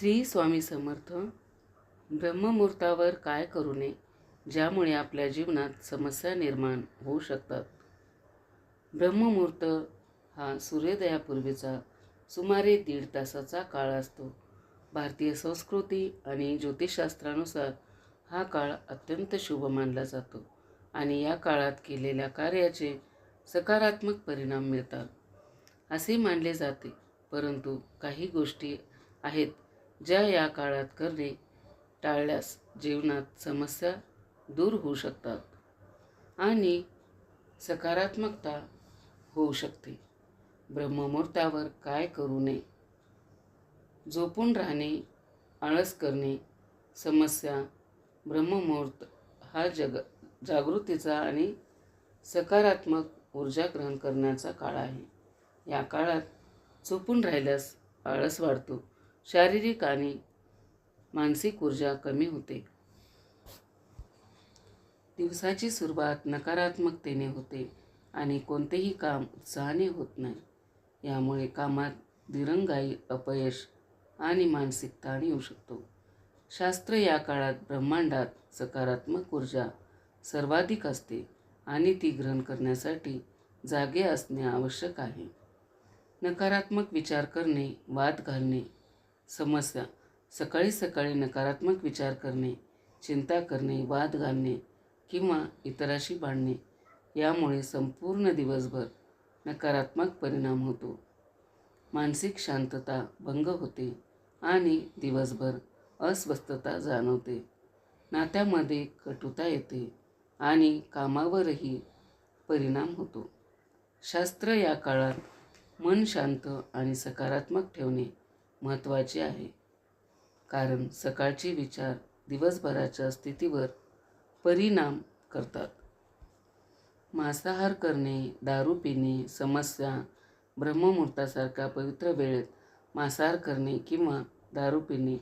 श्री स्वामी समर्थ ब्रह्ममुहूर्तावर काय करू नये ज्यामुळे आपल्या जीवनात समस्या निर्माण होऊ शकतात. ब्रह्ममुहूर्त हा सूर्योदयापूर्वीचा सुमारे दीड तासाचा काळ असतो. भारतीय संस्कृती आणि ज्योतिषशास्त्रानुसार हा काळ अत्यंत शुभ मानला जातो आणि या काळात केलेल्या कार्याचे सकारात्मक परिणाम मिळतात. असे मानले जाते परंतु काही गोष्टी आहेत ज्या या काळात करणे टाळल्यास जीवनात समस्या दूर होऊ शकतात आणि सकारात्मकता होऊ शकते. ब्रह्ममुहूर्तावर काय करू नये? झोपून राहणे आळस करणे समस्या ब्रह्ममुहूर्त हा जग जागृतीचा आणि सकारात्मक ऊर्जा ग्रहण करण्याचा काळ आहे. या काळात झोपून राहिल्यास आळस वाढतो. शारीरिक आणि मानसिक ऊर्जा कमी होते. दिवसाची सुरुवात नकारात्मकतेने होते आणि कोणतेही काम उत्साहाने होत नाही. यामुळे कामात दिरंगाई अपयश आणि मानसिक ताण येऊ शकतो. शास्त्र या काळात ब्रह्मांडात सकारात्मक ऊर्जा सर्वाधिक असते आणि ती ग्रहण करण्यासाठी जागे असणे आवश्यक आहे. नकारात्मक विचार करणे वाद घालणे समस्या. सकाळी सकाळी नकारात्मक विचार करणे चिंता करणे वाद घालणे किंवा इतराशी भांडणे यामुळे संपूर्ण दिवसभर नकारात्मक परिणाम होतो. मानसिक शांतता भंग होते आणि दिवसभर अस्वस्थता जाणवते. नात्यामध्ये कटुता येते आणि कामावरही परिणाम होतो. शास्त्र या काळात मन शांत आणि सकारात्मक ठेवणे महत्त्वाचे आहे. कारण सकाळचे विचार दिवसभराच्या स्थितीवर परिणाम करतात. मांसाहार करणे दारू पिणे समस्या ब्रह्ममुहूर्तासारख्या पवित्र वेळेत मांसाहार करणे किंवा दारू पिणे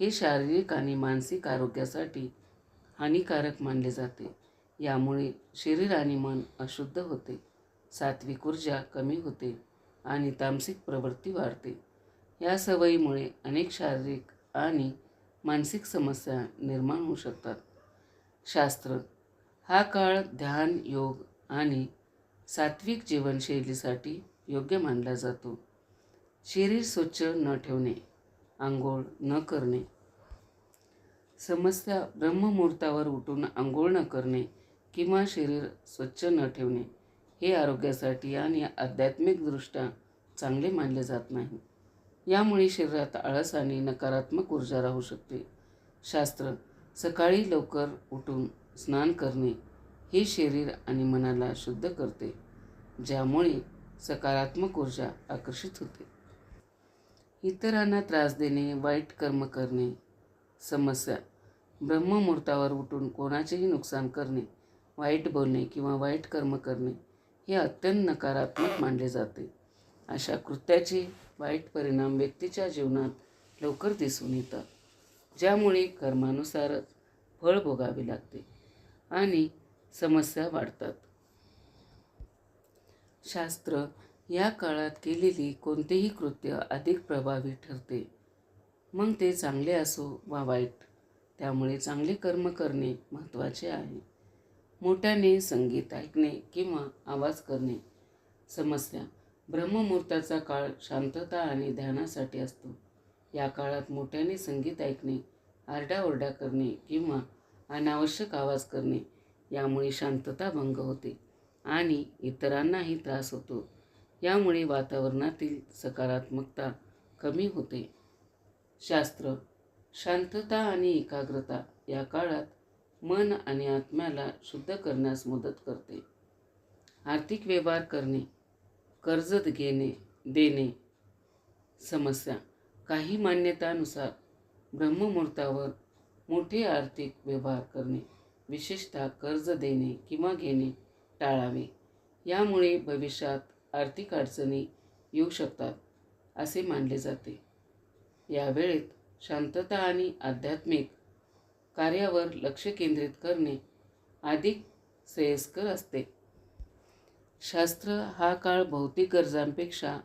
हे शारीरिक आणि मानसिक आरोग्यासाठी हानिकारक मानले जाते. यामुळे शरीर आणि मन अशुद्ध होते. सात्विक ऊर्जा कमी होते आणि तामसिक प्रवृत्ती वाढते. या सवयीमुळे अनेक शारीरिक आणि मानसिक समस्या निर्माण होऊ शकतात. शास्त्र हा काळ ध्यान योग आणि सात्विक जीवनशैलीसाठी योग्य मानला जातो. शरीर स्वच्छ न ठेवणे आंघोळ न करणे समस्या ब्रह्ममुहूर्तावर उठून आंघोळ न करणे किंवा शरीर स्वच्छ न ठेवणे हे आरोग्यासाठी आणि आध्यात्मिकदृष्ट्या चांगले मानले जात नाही. यामुळे शरीरात आळस आणि नकारात्मक ऊर्जा राहू शकते. शास्त्र सकाळी लवकर उठून स्नान करणे हे शरीर आणि मनाला शुद्ध करते ज्यामुळे सकारात्मक ऊर्जा आकर्षित होते. इतरांना त्रास देणे वाईट कर्म करणे समस्या ब्रह्ममुहूर्तावर उठून कोणाचेही नुकसान करणे वाईट बोलणे किंवा वाईट कर्म करणे हे अत्यंत नकारात्मक मानले जाते. अशा कृत्याचे वाईट परिणाम व्यक्तीच्या जीवनात लवकर दिसून येतात. ज्यामुळे कर्मानुसारच फळ भोगावे लागते आणि समस्या वाढतात. शास्त्र या काळात केलेली कोणतेही कृत्य अधिक प्रभावी ठरते. मग ते चांगले असो वा वाईट त्यामुळे चांगले कर्म करणे महत्त्वाचे आहे. मोठ्याने संगीत ऐकणे किंवा आवाज करणे समस्या ब्रह्ममुहूर्ताचा काळ शांतता आणि ध्यानासाठी असतो. या काळात मोठ्याने संगीत ऐकणे आरडाओरडा करणे किंवा अनावश्यक आवाज करणे यामुळे शांतता भंग होते आणि इतरांनाही त्रास होतो. यामुळे वातावरणातील सकारात्मकता कमी होते. शास्त्र शांतता आणि एकाग्रता या काळात मन आणि आत्म्याला शुद्ध करण्यास मदत करते. आर्थिक व्यवहार करणे कर्ज घेणे देणे समस्या. काही मान्यतानुसार ब्रह्ममुहूर्तावर मोठे आर्थिक व्यवहार करणे विशेषतः कर्ज देणे किंवा घेणे टाळावे. यामुळे भविष्यात आर्थिक अडचणी येऊ शकतात असे मानले जाते. या वेळेत शांतता आणि आध्यात्मिक कार्यावर लक्ष केंद्रित करणे अधिक श्रेयस्कर असते. शास्त्र हा काळ भौतिक गरजांपेक्षा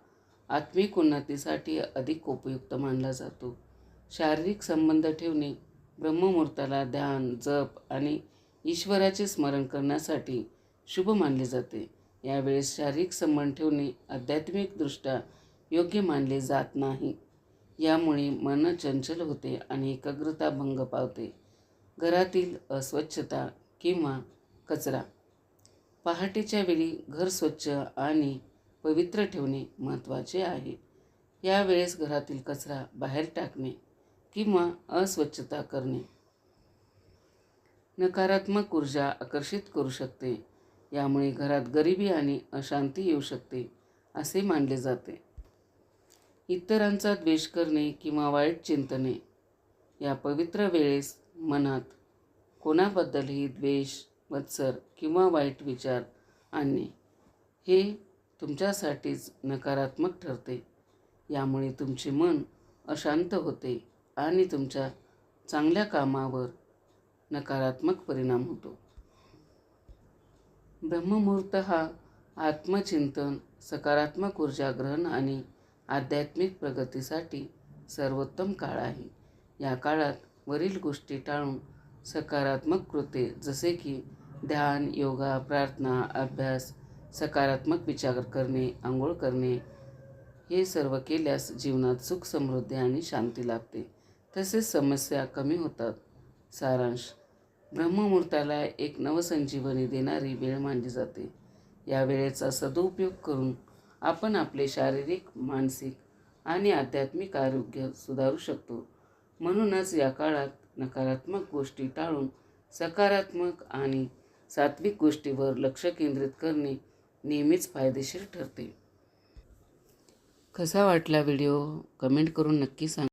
आत्मिक उन्नतीसाठी अधिक उपयुक्त मानला जातो. शारीरिक संबंध ठेवणे ब्रह्ममुहूर्ताला ध्यान जप आणि ईश्वराचे स्मरण करण्यासाठी शुभ मानले जाते. यावेळेस शारीरिक संबंध ठेवणे आध्यात्मिकदृष्ट्या योग्य मानले जात नाही. यामुळे मन चंचल होते आणि एकाग्रता भंग पावते. घरातील अस्वच्छता किंवा कचरा पहाटेच्या वेळी घर स्वच्छ आणि पवित्र ठेवणे महत्त्वाचे आहे. यावेळेस घरातील कचरा बाहेर टाकणे किंवा अस्वच्छता करणे नकारात्मक ऊर्जा आकर्षित करू शकते. यामुळे घरात गरिबी आणि अशांती येऊ शकते असे मानले जाते. इतरांचा द्वेष करणे किंवा वाईट चिंतने या पवित्र वेळेस मनात कोणाबद्दलही द्वेष मत्सर किंवा वाईट विचार आणणे हे तुमच्यासाठीच नकारात्मक ठरते. यामुळे तुमचे मन अशांत होते आणि तुमच्या चांगल्या कामावर नकारात्मक परिणाम होतो. ब्रह्ममुहूर्त हा आत्मचिंतन सकारात्मक ऊर्जा ग्रहण आणि आध्यात्मिक प्रगतीसाठी सर्वोत्तम काळ आहे. या काळात वरील गोष्टी टाळून सकारात्मक कृते जसे की ध्यान योगा प्रार्थना अभ्यास सकारात्मक विचार करणे आंघोळ करणे हे सर्व केल्यास जीवनात सुख समृद्धी आणि शांती लाभते. तसेच समस्या कमी होतात. सारांश ब्रह्ममुहूर्ताला एक नवसंजीवनी देणारी वेळ मानली जाते. या वेळेचा सदुपयोग करून आपण आपले शारीरिक मानसिक आणि आध्यात्मिक आरोग्य सुधारू शकतो. म्हणूनच या काळात नकारात्मक गोष्टी टाळून सकारात्मक आणि सात्विक गोष्टीवर लक्ष केंद्रित करणे नेहमीच फायदेशीर ठरते. कसा वाटला व्हिडिओ? कमेंट करून नक्की सांग.